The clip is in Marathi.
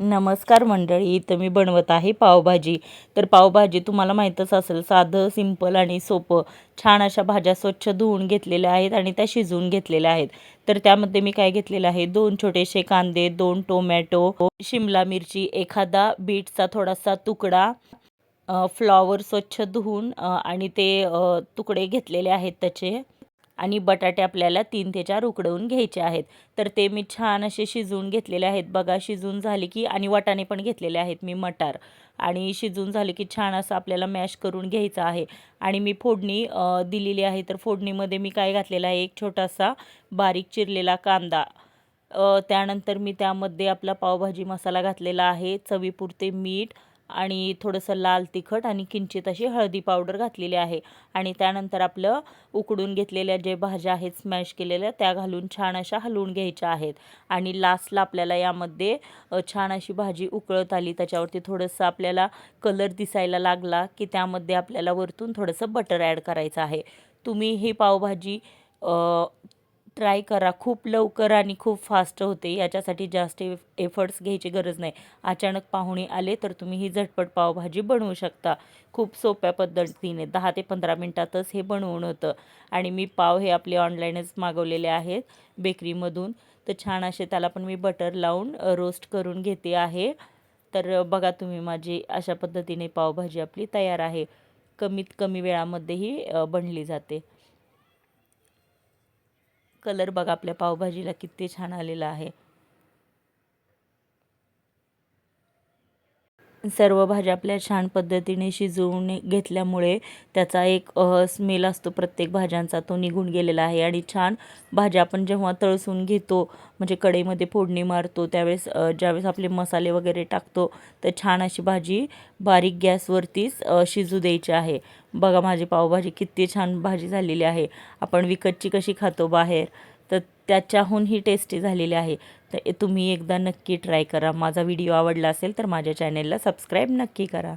नमस्कार मंडळी इथं मी बनवत आहे पावभाजी. तर पावभाजी तुम्हाला माहीतच असेल साधं सिंपल आणि सोपं. छान अशा भाज्या स्वच्छ धुवून घेतलेल्या आहेत आणि त्या शिजवून घेतलेल्या आहेत. तर त्यामध्ये मी काय घेतलेलं आहे दोन छोटेसे कांदे दोन टोमॅटो शिमला मिरची एखादा बीटचा थोडासा तुकडा फ्लॉवर स्वच्छ धुवून आणि ते तुकडे घेतलेले आहेत त्याचे. आणि बटाटे आपल्याला तीन ते चार उकडवून घ्यायचे आहेत. तर ते मी छान असे शिजवून घेतलेले आहेत. बघा शिजून झाले की आणि वाटाणे पण घेतलेले आहेत मी मटार. आणि शिजून झाले की छान असं आपल्याला मॅश करून घ्यायचं आहे. आणि मी फोडणी दिलेली आहे. तर फोडणीमध्ये मी काय घातलेलं आहे? एक छोटासा बारीक चिरलेला कांदा. त्यानंतर मी त्यामध्ये आपला पावभाजी मसाला घातलेला आहे. चवीपुरते मीठ आणि थोडंसं लाल तिखट आणि किंचित अशी हळदी पावडर घातलेली आहे. आणि त्यानंतर आपलं उकडून घेतलेल्या जे भाज्या आहेत स्मॅश केलेल्या त्या घालून छान अशा हलवून घ्यायच्या आहेत. आणि लास्टला आपल्याला यामध्ये छान अशी भाजी उकळत आली त्याच्यावरती थोडंसं आपल्याला कलर दिसायला लागला की त्यामध्ये आपल्याला वरतून थोडंसं बटर ॲड करायचं आहे. तुम्ही ही पावभाजी ट्राय करा. खूप लवकर आणि खूप फास्ट होते. याच्यासाठी जास्त एफर्ट्स घ्यायची गरज नाही. अचानक पाहुणे आले तर तुम्ही ही झटपट पावभाजी बनवू शकता. खूप सोप्या पद्धतीने. दहा ते पंधरा मिनटातच हे बनवून होतं. आणि मी पाव हे आपले ऑनलाईनच मागवलेले आहेत बेकरीमधून तर छान असे त्याला पण मी बटर लावून रोस्ट करून घेते आहे. तर बघा तुम्ही माझी अशा पद्धतीने पावभाजी आपली तयार आहे. कमीत कमी वेळामध्येही बनली जाते. कलर बघा आपल्या पावभाजीला किती छान आलेला आहे. सर्व भाज्या आपल्या छान पद्धतीने शिजवून घेतल्यामुळे त्याचा एक स्मेल असतो प्रत्येक भाज्यांचा. तो निघून गेलेला आहे आणि छान भाज्या आपण जेव्हा तळसून घेतो म्हणजे कढईमध्ये फोडणी मारतो त्यावेळेस ज्यावेळेस आपले मसाले वगैरे टाकतो तर छान अशी भाजी बारीक गॅसवरतीच शिजू द्यायची आहे. बघा माझी पावभाजी किती छान भाजी झालेली आहे. आपण विकतची कशी खातो बाहेर? तर त्याच्याहून ही टेस्टी झालेली आहे. तर तुम्ही एकदा नक्की ट्राय करा. माझा व्हिडिओ आवडला असेल तर माझ्या चॅनेलला सबस्क्राईब नक्की करा.